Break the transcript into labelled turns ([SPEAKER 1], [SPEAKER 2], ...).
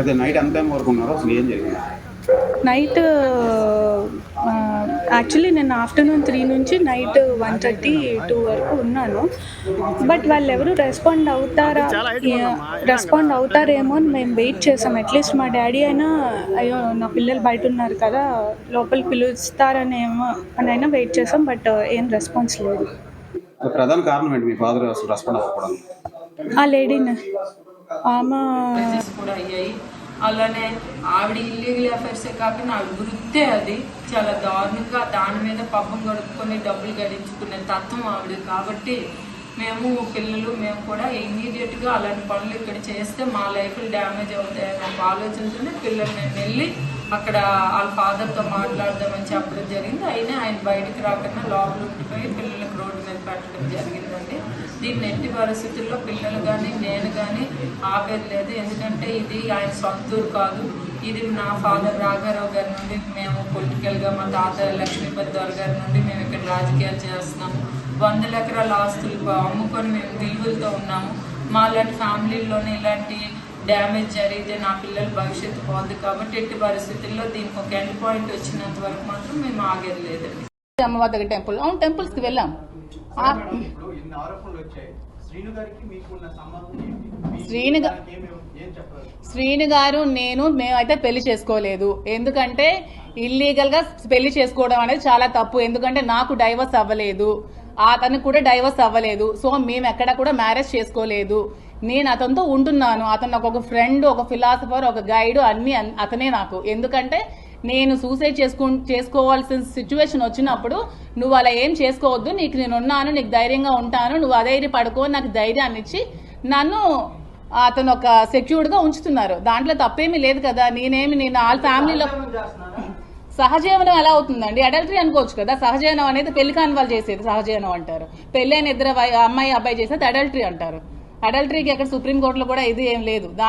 [SPEAKER 1] అదే నైట్ ఎంత టైం వరకు ఉన్నారు అసలు ఏం జరిగింది?
[SPEAKER 2] నైట్ యాక్చువల్లీ నేను ఆఫ్టర్నూన్ త్రీ నుంచి నైట్ వన్ థర్టీ టూ వరకు ఉన్నాను. బట్ వాళ్ళు ఎవరు రెస్పాండ్ అవుతారా రెస్పాండ్ అవుతారేమో అని మేము వెయిట్ చేసాం. అట్లీస్ట్ మా డాడీ అయినా అయ్యో నా పిల్లలు బయట ఉన్నారు కదా లోపలికి పిలుస్తారనేమో అని అయినా వెయిట్ చేసాం బట్ ఏం రెస్పాన్స్ లేదు.
[SPEAKER 1] ప్రధాన కారణం ఏంటి? మీ ఫాదర్ అసలు రెస్పాండ్ అవ్వకపోవడానికి
[SPEAKER 2] ఆ లేడీని ఆమె.
[SPEAKER 3] కూడా అయ్యాయి. అలానే ఆవిడ ఇల్లీగల్ అఫైర్సే కాకుండా ఆవిడ వృత్తే అది. చాలా దారుణంగా దాని మీద పబ్బం గడుపుకొని డబ్బులు గడించుకునే తత్వం ఆవిడ కాబట్టి మేము పిల్లలు మేము కూడా ఇమీడియట్గా అలాంటి పనులు ఇక్కడ చేస్తే మా లైఫ్లు డ్యామేజ్ అవుతాయని ఒక ఆలోచనతోనే పిల్లలు మేము వెళ్ళి అక్కడ వాళ్ళ ఫాదర్తో మాట్లాడదామని చెప్పడం జరిగింది. అయినా ఆయన బయటకు రాకుండా లోపల ఉండిపోయి పిల్లలకు రోడ్డు మీద పెట్టడం జరిగిందండి. దీన్ని ఎట్టి పరిస్థితుల్లో పిల్లలు కానీ నేను కానీ ఆపేది లేదు. ఎందుకంటే ఇది ఆయన సొంతూరు కాదు. ఇది నా ఫాదర్ రాఘారావు గారి నుండి మేము పొలిటికల్గా మా తాత లక్ష్మీపతి దొర గారి నుండి మేము ఇక్కడ రాజకీయాలు చేస్తున్నాము. వందల ఎకరాల ఆస్తులు అమ్ముకొని మేము విలువలతో ఉన్నాము. మా లాంటి ఫ్యామిలీలోనే ఇలాంటి డ్యామేజ్ జరిగితే నా పిల్లల భవిష్యత్తు పోద్ది కాబట్టి ఎట్టి పరిస్థితుల్లో దీనికి ఒక ఎండ్ పాయింట్ వచ్చినంత వరకు మాత్రం మేము ఆగేది లేదండి.
[SPEAKER 4] అమ్మవారి దగ్గర టెంపుల్. అవును టెంపుల్స్కి వెళ్ళాం.
[SPEAKER 5] శ్రీను
[SPEAKER 4] శ్రీను గారు నేను మేమైతే పెళ్ళి చేసుకోలేదు. ఎందుకంటే ఇల్లీగల్గా పెళ్ళి చేసుకోవడం అనేది చాలా తప్పు. ఎందుకంటే నాకు డైవర్స్ అవ్వలేదు. అతనికి కూడా డైవర్స్ అవ్వలేదు. సో మేము ఎక్కడ కూడా మ్యారేజ్ చేసుకోలేదు. నేను అతనితో ఉంటున్నాను. అతను నాకు ఒక ఫ్రెండ్ ఒక ఫిలాసఫర్ ఒక గైడ్ అన్ని అన్- అతనే నాకు. ఎందుకంటే నేను సూసైడ్ చేసుకు చేసుకోవాల్సిన సిచ్యువేషన్ వచ్చినప్పుడు నువ్వు అలా ఏం చేసుకోవద్దు. నీకు నేను ఉన్నాను నీకు ధైర్యంగా ఉంటాను. నువ్వు అధైర్య పడుకో నాకు ధైర్యాన్ని ఇచ్చి నన్ను అతను ఒక సెక్యూర్డ్గా ఉంచుతున్నారు. దాంట్లో తప్పేమీ లేదు కదా. నేనేమి నేను వాళ్ళ ఫ్యామిలీలో సహజీవనం ఎలా అవుతుందండి? అడల్టరీ అనుకోవచ్చు కదా. సహజీవనం అనేది పెళ్ళి కాని వాళ్ళు చేసేది సహజీవనం అంటారు. పెళ్ళి అయిన ఇద్దరు అమ్మాయి అబ్బాయి చేసేది అడల్టరీ అంటారు. అడల్టరీకి అక్కడ సుప్రీంకోర్టులో కూడా ఇది ఏం లేదు. దాని